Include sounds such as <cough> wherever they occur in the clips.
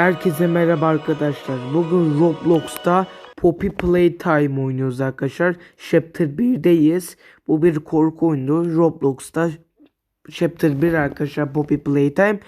Herkese merhaba arkadaşlar. Bugün Roblox'ta Poppy Playtime oynuyoruz arkadaşlar. Chapter 1'deyiz. Bu bir korku oyunu. Roblox'ta Chapter 1 arkadaşlar Poppy Playtime.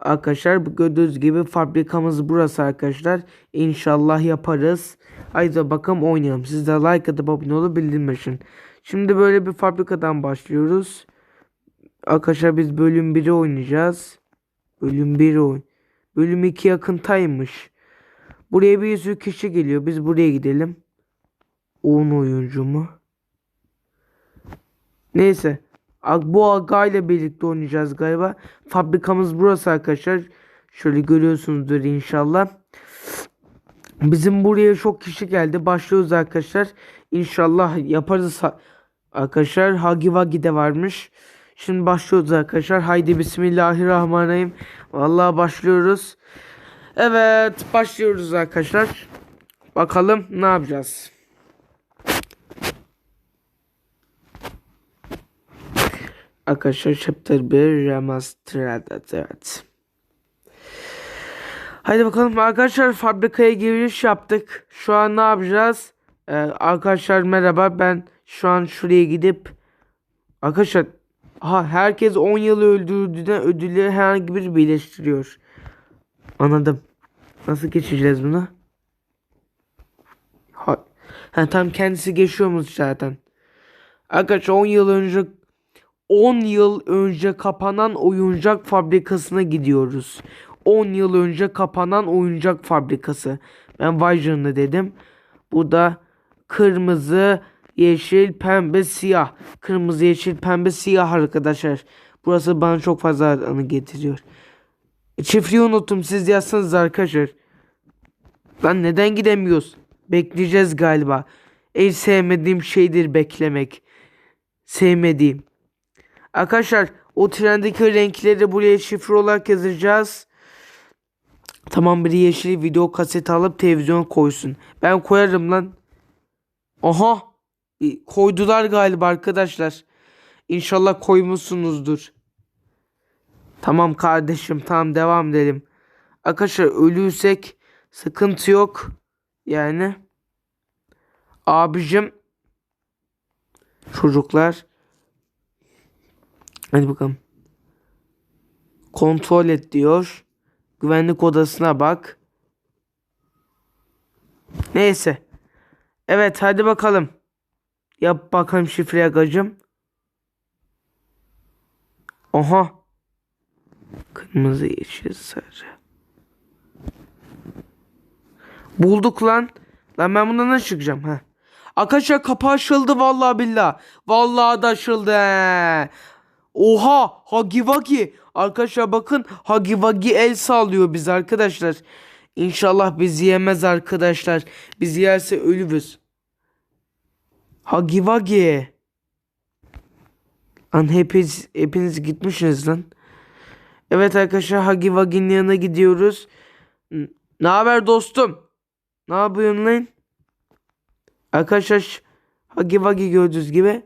Arkadaşlar gördüğünüz gibi fabrikamız burası arkadaşlar. İnşallah yaparız. Haydi bakalım oynayalım. Siz de like atıp abone olup bildirmeyin. Şimdi böyle bir fabrikadan başlıyoruz. Arkadaşlar biz bölüm 1'i oynayacağız. Bölüm 1 oyun. Bölüm 2 yakıntaymış. Buraya bir sürü kişi geliyor. Biz buraya gidelim. 10 oyuncu mu? Neyse. Bu Aga ile birlikte oynayacağız galiba. Fabrikamız burası arkadaşlar. Şöyle görüyorsunuzdur inşallah. Bizim buraya çok kişi geldi. Başlıyoruz arkadaşlar. İnşallah yaparız arkadaşlar. Hagi Wagi de varmış. Şimdi başlıyoruz arkadaşlar. Haydi bismillahirrahmanirrahim. Vallahi başlıyoruz. Evet başlıyoruz arkadaşlar. Bakalım ne yapacağız. Arkadaşlar chapter 1 remastered evet. Haydi bakalım arkadaşlar fabrikaya giriş yaptık. Şu an ne yapacağız? Ee, arkadaşlar merhaba ben şu an şuraya gidip Arkadaşlar ha herkes 10 yıl öldürdüğünden ödülleri herhangi bir birleştiriyor. Anladım. Nasıl geçeceğiz bunu? Ha, ha tam kendisi geçiyormuş zaten. Arkadaşlar 10 yıl önce 10 yıl önce kapanan oyuncak fabrikasına gidiyoruz. 10 yıl önce kapanan oyuncak fabrikası. Ben canına dedim. Bu da kırmızı, yeşil, pembe, siyah. Kırmızı, yeşil, pembe, siyah arkadaşlar. Burası bana çok fazla anı getiriyor. Çiftliği unuttum siz yazsanız arkadaşlar. Lan neden gidemiyoruz? Bekleyeceğiz galiba. En sevmediğim şeydir beklemek. Sevmediğim. Arkadaşlar o trendeki renkleri buraya şifre olarak yazacağız. Tamam bir yeşil video kaseti alıp televizyon koysun. Ben koyarım lan. Aha. E, Koydular galiba arkadaşlar. İnşallah koymuşsunuzdur. Tamam kardeşim tamam devam edelim. Arkadaşlar ölürsek sıkıntı yok. Yani. Abicim. Çocuklar. Hadi bakalım. Kontrol et diyor. Güvenlik odasına bak. Neyse. Evet hadi bakalım. Yap bakalım şifre agacım. Oha. Kırmızı, yeşil, sarı. Bulduk lan. Lan ben bundan nasıl çıkacağım? ha? Arkadaşlar kapı açıldı vallahi billah. Vallahi da açıldı. he. Oha Hagi Wagi. Arkadaşlar bakın Hagi Wagi el sallıyor biz arkadaşlar. İnşallah bizi yemez arkadaşlar. Bizi yerse ölürüz. Hagi Wagi. Lan hepiniz, hepiniz gitmişsiniz lan. Evet arkadaşlar Hagi Wagi'nin yanına gidiyoruz. Ne haber dostum? Ne yapıyorsun lan? Arkadaşlar Hagi Wagi gördüğünüz gibi.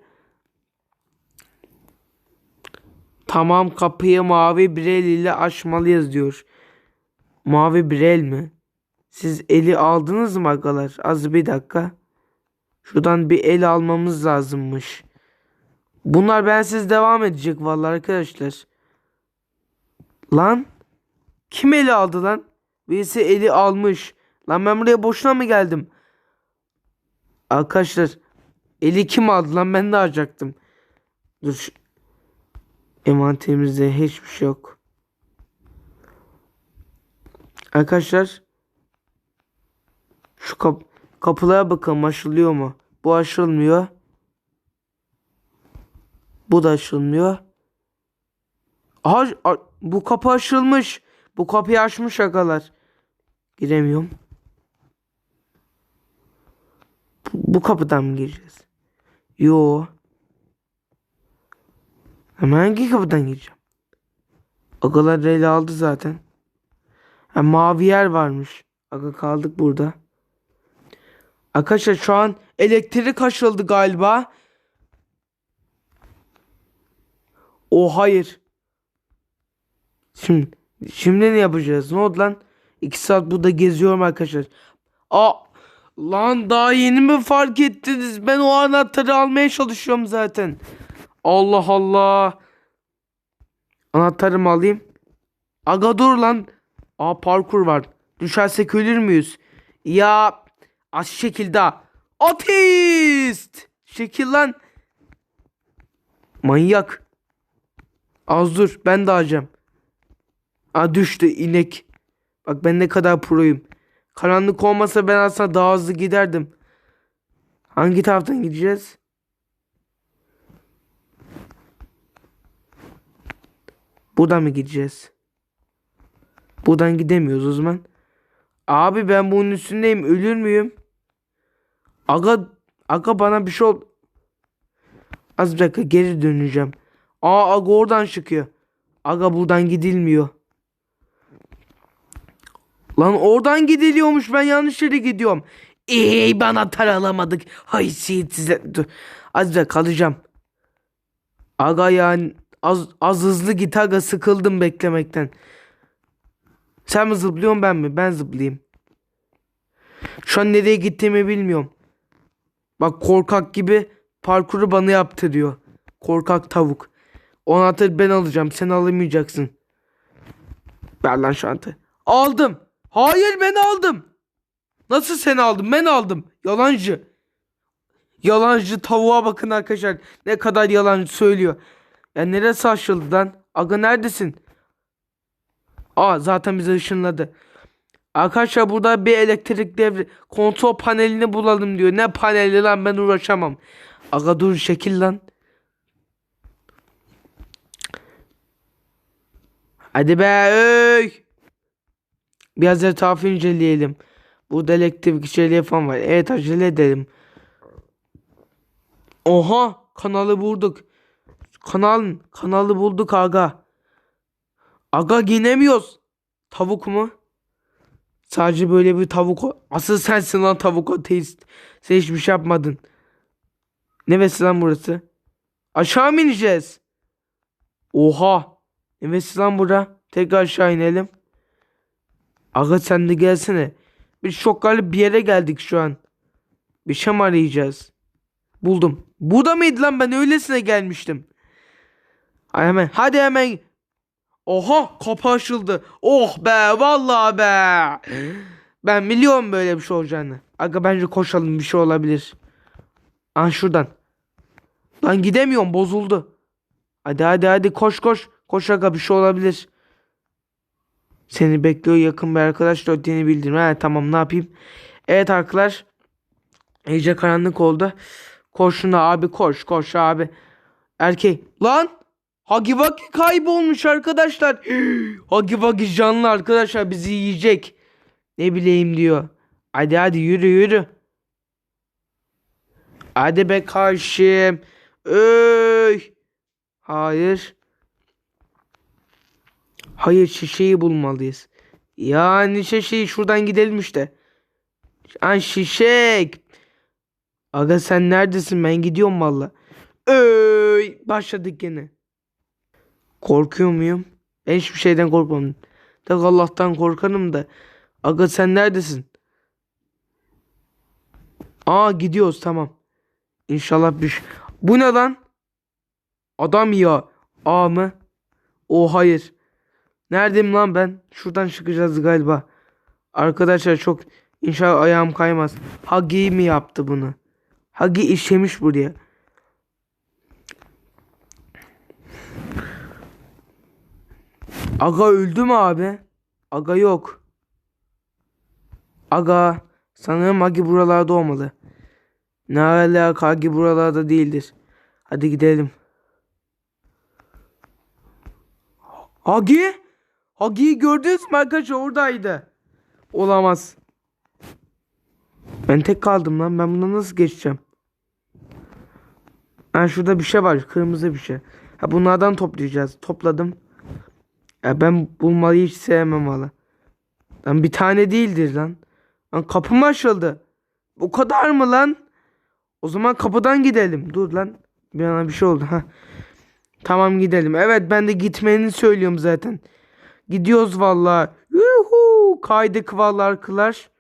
Tamam kapıyı mavi bir el ile açmalıyız diyor. Mavi bir el mi? Siz eli aldınız mı agalar? Az bir dakika. Şuradan bir el almamız lazımmış. Bunlar bensiz devam edecek vallahi arkadaşlar. Lan kim eli aldı lan? Birisi eli almış. Lan ben buraya boşuna mı geldim? Arkadaşlar eli kim aldı lan ben de alacaktım. Dur. Envanterimizde hiçbir şey yok. Arkadaşlar şu kap kapılara bakalım açılıyor mu? Bu açılmıyor. Bu da açılmıyor. Aha bu kapı açılmış. Bu kapıyı açmış şakalar. Giremiyorum. Bu, bu kapıdan mı gireceğiz? Yo. Hemen hangi kapıdan gireceğim? Agalar ele aldı zaten. Ha, mavi yer varmış. Aga kaldık burada. Arkadaşlar şu an elektrik açıldı galiba. O hayır. Şimdi Şimdi ne yapacağız? Ne oldu lan? 2 saat burada geziyorum arkadaşlar. Aa lan daha yeni mi fark ettiniz? Ben o anahtarı almaya çalışıyorum zaten. Allah Allah. Anahtarımı alayım. Aga dur lan. Aa parkur var. Düşersek ölür müyüz? Ya az şekilde. Ateist. Şekil lan. Manyak. Az dur ben de alacağım. Aa düştü inek. Bak ben ne kadar proyum. Karanlık olmasa ben aslında daha hızlı giderdim. Hangi taraftan gideceğiz? Buradan mı gideceğiz? Buradan gidemiyoruz o zaman. Abi ben bunun üstündeyim. Ölür müyüm? Aga, aga bana bir şey ol. Az bir dakika geri döneceğim. Aa aga oradan çıkıyor. Aga buradan gidilmiyor. Lan oradan gidiliyormuş ben yanlış yere gidiyorum. Ey bana tar alamadık. Haysiyetsiz. Dur. Az dakika kalacağım. Aga yani az, az hızlı git aga sıkıldım beklemekten. Sen mi zıplıyorsun ben mi? Ben zıplayayım. Şu an nereye gittiğimi bilmiyorum. Bak korkak gibi parkuru bana yaptırıyor. Korkak tavuk. O anahtarı ben alacağım. Sen alamayacaksın. Ver lan şu. Aldım. Hayır ben aldım. Nasıl sen aldın? Ben aldım. Yalancı. Yalancı tavuğa bakın arkadaşlar. Ne kadar yalan söylüyor. Ya neresi açıldı lan? Aga neredesin? Aa zaten bizi ışınladı. Arkadaşlar burada bir elektrik devre kontrol panelini bulalım diyor. Ne paneli lan ben uğraşamam. Aga dur şekil lan. Hadi be öy. Biraz etrafı inceleyelim. Burada elektrik içeriği falan var. Evet acele edelim. Oha kanalı bulduk. Kanal kanalı bulduk aga. Aga ginemiyoruz. Tavuk mu? Sadece böyle bir tavuk. Asıl sensin lan tavuk ateist. Sen hiçbir şey yapmadın. Neresi lan burası? Aşağı mı ineceğiz? Oha. Neresi lan bura? Tekrar aşağı inelim. Aga sen de gelsene. Biz çok garip bir yere geldik şu an. Bir şey mi arayacağız? Buldum. Burada mıydı lan ben öylesine gelmiştim. Ay hemen hadi hemen. Oha kapı açıldı. Oh be vallahi be. Ben biliyorum böyle bir şey olacağını. Aga bence koşalım bir şey olabilir. Ah şuradan. Lan gidemiyorum bozuldu. Hadi hadi hadi koş koş. Koş aga bir şey olabilir. Seni bekliyor yakın bir arkadaş da öteni bildirim. Ha tamam ne yapayım. Evet arkadaşlar. İyice karanlık oldu. Koşun abi koş koş abi. Erkek. Lan. Hagi Wagi kaybolmuş arkadaşlar. <gasps> Hagi Wagi canlı arkadaşlar bizi yiyecek. Ne bileyim diyor. Hadi hadi yürü yürü. Hadi be karşım. Öy. Hayır. Hayır şişeyi bulmalıyız. Yani şişeyi şuradan gidelim işte. An şişek. Aga sen neredesin? Ben gidiyorum valla. Öy başladık gene. Korkuyor muyum? Ben hiçbir şeyden korkmam. Tek Allah'tan korkarım da. Aga sen neredesin? Aa gidiyoruz tamam. İnşallah bir şey- Bu ne lan? Adam ya. A mı? O hayır. Neredeyim lan ben? Şuradan çıkacağız galiba. Arkadaşlar çok inşallah ayağım kaymaz. Hagi mi yaptı bunu? Hagi işemiş buraya. Aga öldü mü abi? Aga yok. Aga sanırım Hagi buralarda olmalı. Ne alaka Hagi buralarda değildir. Hadi gidelim. Hagi? Hagi'yi gördünüz mü arkadaşlar oradaydı. Olamaz. Ben tek kaldım lan. Ben bundan nasıl geçeceğim? Ha şurada bir şey var. Kırmızı bir şey. Ha bunlardan toplayacağız. Topladım. Ya ben bulmayı hiç sevmem valla. Lan bir tane değildir lan. Lan kapı mı açıldı? O kadar mı lan? O zaman kapıdan gidelim. Dur lan. Bir ana bir şey oldu. Ha. Tamam gidelim. Evet ben de gitmeni söylüyorum zaten. Gidiyoruz valla. Yuhu kaydık vallahi arkadaşlar.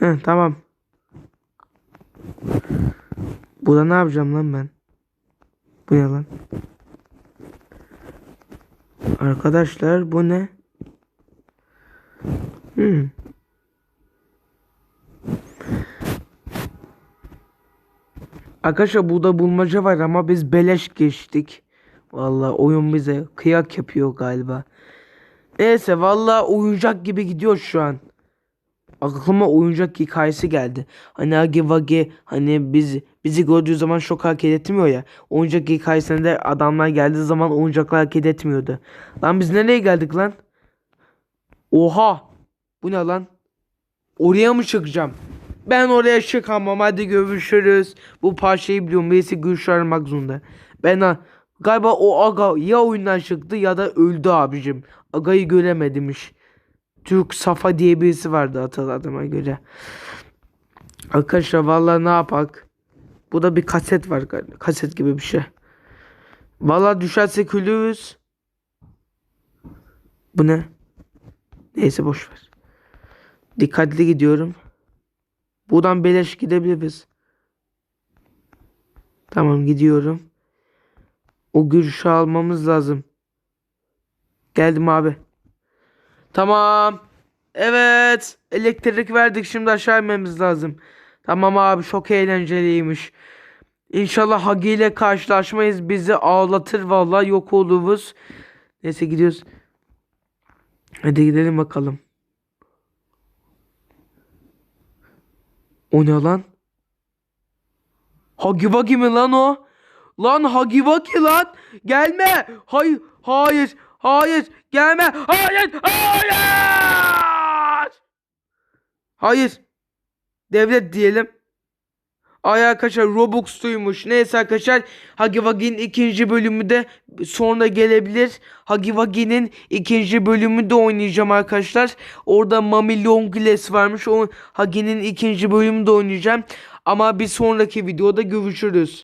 Heh, tamam. Burada ne yapacağım lan ben? Bu ne lan? Arkadaşlar bu ne? Hmm. Arkadaşlar burada bulmaca var ama biz beleş geçtik. Vallahi oyun bize kıyak yapıyor galiba. Neyse vallahi oyuncak gibi gidiyor şu an. Aklıma oyuncak hikayesi geldi. Hani Agi Wagi hani biz bizi gördüğü zaman şok hareket etmiyor ya. Oyuncak hikayesinde adamlar geldiği zaman oyuncaklar hareket etmiyordu. Lan biz nereye geldik lan? Oha! Bu ne lan? Oraya mı çıkacağım? Ben oraya çıkamam. Hadi görüşürüz. Bu parçayı biliyorum. Birisi görüş aramak zorunda. Ben ha, galiba o aga ya oyundan çıktı ya da öldü abicim. Aga'yı göremedimiş. Türk Safa diye birisi vardı hatırladığıma göre. Arkadaşlar vallahi ne yapak? Bu da bir kaset var galiba. Kaset gibi bir şey. Vallahi düşersek ölürüz. Bu ne? Neyse boş ver. Dikkatli gidiyorum. Buradan beleş gidebiliriz. Tamam gidiyorum. O görüşü almamız lazım. Geldim abi. Tamam. Evet. Elektrik verdik. Şimdi aşağı inmemiz lazım. Tamam abi. Çok eğlenceliymiş. İnşallah Hagi ile karşılaşmayız. Bizi ağlatır vallahi yok oluruz. Neyse gidiyoruz. Hadi gidelim bakalım. O ne lan? Hagiwagi mi lan o? Lan Hagiwagi lan. Gelme. Hayır. Hayır. Hayır. Gelme. Hayır. Hayır. Hayır. Devlet diyelim. Ay arkadaşlar Robux'tuymuş. Neyse arkadaşlar Hagiwagi'nin ikinci bölümü de sonra gelebilir. Hagiwagi'nin ikinci bölümü de oynayacağım arkadaşlar. Orada Mami Longlegs varmış. O Hagi'nin ikinci bölümü de oynayacağım. Ama bir sonraki videoda görüşürüz.